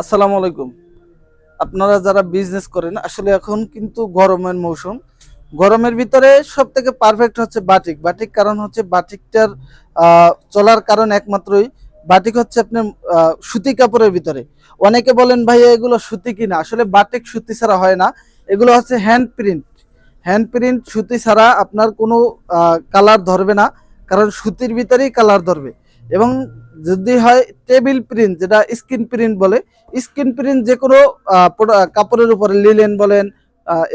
আসসালামু আলাইকুম। আপনারা যারা বিজনেস করেন, আসলে এখন কিন্তু গরমের মৌসুম। গরমের ভিতরে সব থেকে পারফেক্ট হচ্ছে বাটিক বাটিক কারণ হচ্ছে বাটিকটার চলার কারণ একমাত্রই। বাটিক হচ্ছে আপনার সুতি কাপড়ের ভিতরে। অনেকে বলেন, ভাই, এগুলো সুতি কিনা? আসলে বাটিক সুতি ছাড়া হয় না। এগুলো হচ্ছে হ্যান্ড প্রিন্ট হ্যান্ড প্রিন্ট সুতি ছাড়া আপনার কোনো কালার ধরবে না। কারণ সুতির ভিতরেই কালার ধরবে। এবং যদি হয় টেবিল প্রিন্ট যেটা স্কিন প্রিন্ট বলে স্কিন প্রিন্ট যে কোনো কাপড়ের উপরে লিলেন বলেন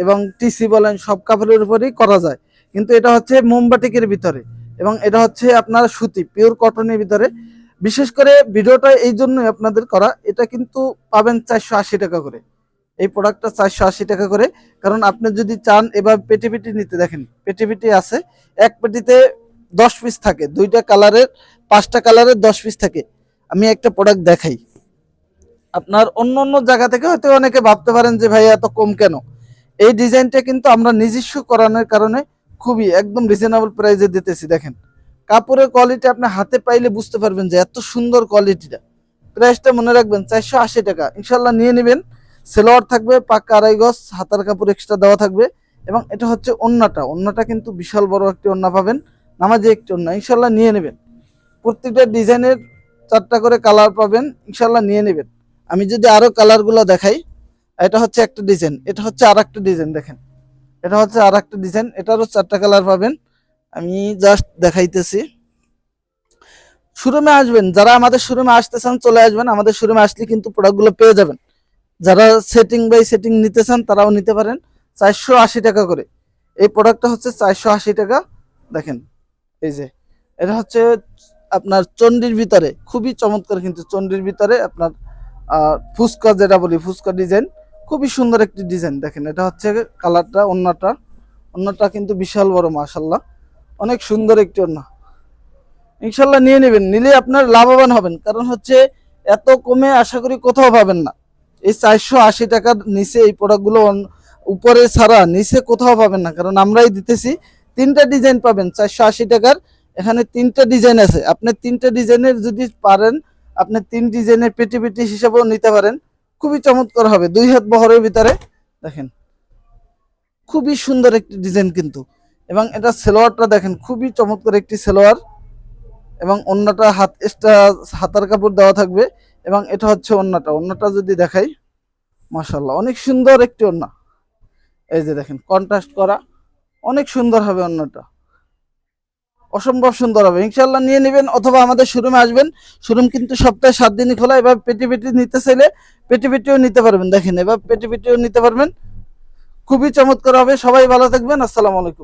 এবং টিসি বলেন, সব কাপড়ের উপরেই করা যায়। কিন্তু এটা হচ্ছে মোমবাটিকের ভিতরে এবং এটা হচ্ছে আপনার সুতি পিওর কটনের ভিতরে। বিশেষ করে ভিডিওটা এই জন্যই আপনাদের করা, এটা কিন্তু পাবেন চারশো আশি টাকা করে। এই প্রোডাক্টটা চারশো আশি টাকা করে। কারণ আপনি যদি চান এবার পেটি পেটি নিতে, দেখেন পেটি পেটি আছে, এক পেটিতে দশ পিস থাকে, দুইটা কালারের পাঁচটা কালারের দশ পিস থাকে। আমি একটা প্রোডাক্ট দেখাই। আপনার অন্য অন্য জায়গা থেকে হয়তো অনেকে ভাবতে পারেন যে ভাই এত কম কেন? এই ডিজাইনটা কিন্তু আমরা নিজস্ব করানোর কারণে খুবই একদম রিজনেবল প্রাইসে দিতেছি, দেখেন। কাপড়ের কোয়ালিটি আপনি হাতে পাইলে বুঝতে পারবেন যে এত সুন্দর কোয়ালিটিটা প্রাইসটা মনে রাখবেন চারশো আশি টাকা। ইনশাল্লাহ নিয়ে নেবেন। সেলোয়ার থাকবে পাক্কা আড়াই গজ, হাতার কাপড় এক্সট্রা দেওয়া থাকবে। এবং এটা হচ্ছে ওন্নাটা অন্যটা কিন্তু বিশাল বড় একটি ওন্না পাবেন। নামাজে একটি ওন্না ইনশাল্লাহ নিয়ে নেবেন। প্রত্যেকটা ডিজাইনের চারটা করে কালার পাবেন ইনশাল্লাহ নিয়ে নেবেন। আমি যদি আরও কালারগুলো দেখাই, এটা হচ্ছে একটা ডিজাইন, এটা হচ্ছে আর একটা ডিজাইন দেখেন। এটা হচ্ছে আর একটা ডিজাইন, এটারও চারটা কালার পাবেন। আমি জাস্ট দেখাইতেছি। শোরুমে আসবেন, যারা আমাদের শোরুমে আসতে চান চলে আসবেন। আমাদের শোরুমে আসলে কিন্তু প্রোডাক্টগুলো পেয়ে যাবেন। যারা সেটিং বাই সেটিং নিতে চান, তারাও নিতে পারেন। চারশো আশি টাকা করে। এই প্রোডাক্টটা হচ্ছে চারশো আশি টাকা। দেখেন, এই যে, এটা হচ্ছে আপনার চন্ডির ভিতরে, খুবই চমৎকার কিন্তু চন্ডির ভিতরে আপনার ফুচকা যেটা বলি, ফুচকা ডিজাইন, খুবই সুন্দর একটি ডিজাইন দেখেন। এটা হচ্ছে কালারটা অন্যটা অন্যটা কিন্তু বিশাল বড় মাশাল্লাহ অনেক সুন্দর একটি অন্য ইনশাল্লাহ নিয়ে নেবেন। নিলে আপনার লাভবান হবেন। কারণ হচ্ছে এত কমে আশা করি কোথাও পাবেন না। এই চারশো আশি টাকার নিচে এই প্রোডাক্টগুলো উপরে ছাড়া নিচে কোথাও পাবেন না। কারণ আমরাই দিতেছি। তিনটা ডিজাইন পাবেন চারশো আশি টাকার। এখানে তিনটা ডিজাইন আছে। আপনি তিনটা ডিজাইনের যদি পারেন, আপনি তিন ডিজাইনের পেটি পেটি হিসাবেও নিতে পারেন। খুবই চমৎকার হবে, দুই হাত বহরের ভিতরে। দেখেন, খুবই সুন্দর একটি ডিজাইন কিন্তু। এবং এটা সেলোয়ারটা দেখেন, খুবই চমৎকার একটি সেলোয়ার। এবং অন্যটা হাত এক্সট্রা হাতার কাপড় দেওয়া থাকবে। এবং এটা হচ্ছে অন্যটা। অন্যটা যদি দেখাই মাশাল্লাহ অনেক সুন্দর একটি অন্য। এই যে দেখেন কন্ট্রাস্ট করা, অনেক সুন্দর হবে অন্যটা। অসম্ভব সুন্দর হবে। ইনশাল্লাহ নিয়ে নেবেন অথবা আমাদের শোরুমে আসবেন। শোরুম কিন্তু সপ্তাহে সাত দিনই খোলা, এবার পেটি পেটি নিতে চাইলে পেটি পেটিও নিতে পারবেন। দেখেন, এবার পেটি পেটিও নিতে পারবেন। খুবই চমৎকার হবে। সবাই ভালো থাকবেন। আসসালামু আলাইকুম।